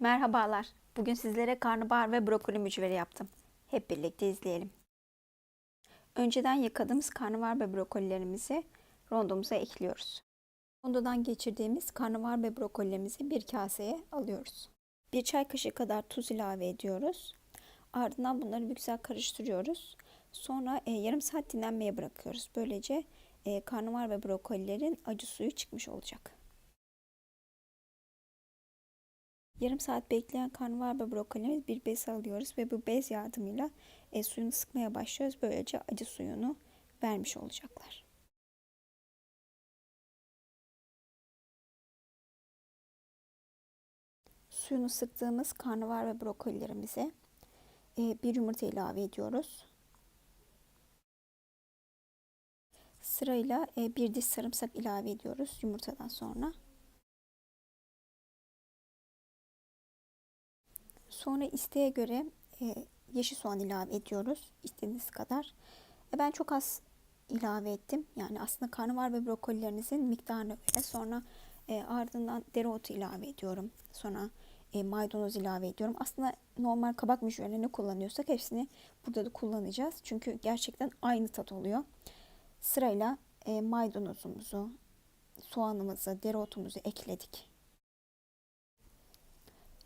Merhabalar. Bugün sizlere karnabahar ve brokoli mücveri yaptım. Hep birlikte izleyelim. Önceden yıkadığımız karnabahar ve brokolilerimizi rondomuza ekliyoruz. Rondodan geçirdiğimiz karnabahar ve brokolilerimizi bir kaseye alıyoruz. Bir çay kaşığı kadar tuz ilave ediyoruz. Ardından bunları güzel karıştırıyoruz. Sonra e, yarım saat dinlenmeye bırakıyoruz. Böylece e, karnabahar ve brokolilerin acı suyu çıkmış olacak. Yarım saat bekleyen karnabahar ve brokolimiz bir bez alıyoruz ve bu bez yardımıyla e, suyunu sıkmaya başlıyoruz. Böylece acı suyunu vermiş olacaklar. Suyunu sıktığımız karnabahar ve brokolilerimize e, bir yumurta ilave ediyoruz. Sırayla e, bir diş sarımsak ilave ediyoruz yumurtadan sonra. Sonra isteğe göre e, yeşil soğan ilave ediyoruz. istediğiniz kadar. E, ben çok az ilave ettim. Yani aslında karnabahar ve brokolilerinizin miktarına göre. Sonra e, ardından dereotu ilave ediyorum. Sonra e, maydanoz ilave ediyorum. Aslında normal kabak mücverlerini kullanıyorsak hepsini burada da kullanacağız. Çünkü gerçekten aynı tat oluyor. Sırayla e, maydanozumuzu, soğanımızı, dereotumuzu ekledik.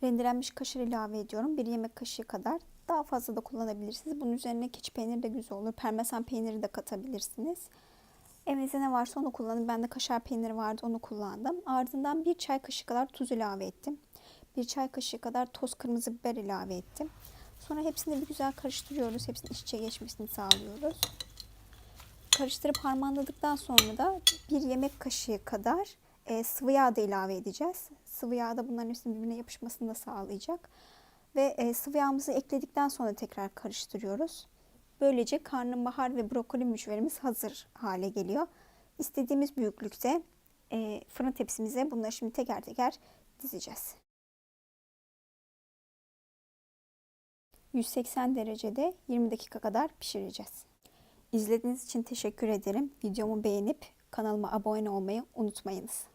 Rendelenmiş kaşar ilave ediyorum. Bir yemek kaşığı kadar. Daha fazla da kullanabilirsiniz. Bunun üzerine keçi peyniri de güzel olur. Parmesan peyniri de katabilirsiniz. Evinizde ne varsa onu kullanın. Ben de kaşar peyniri vardı onu kullandım. Ardından bir çay kaşığı kadar tuz ilave ettim. Bir çay kaşığı kadar toz kırmızı biber ilave ettim. Sonra hepsini bir güzel karıştırıyoruz. Hepsinin iç içe geçmesini sağlıyoruz. Karıştırıp harmanladıktan sonra da bir yemek kaşığı kadar e, sıvı yağ da ilave edeceğiz. Sıvı yağ da bunların hepsinin birbirine yapışmasını da sağlayacak. Ve e, sıvı yağımızı ekledikten sonra tekrar karıştırıyoruz. Böylece karnabahar ve brokoli mücverimiz hazır hale geliyor. İstediğimiz büyüklükte e, fırın tepsimize bunları şimdi teker teker dizeceğiz. 180 derecede 20 dakika kadar pişireceğiz. İzlediğiniz için teşekkür ederim. Videomu beğenip kanalıma abone olmayı unutmayınız.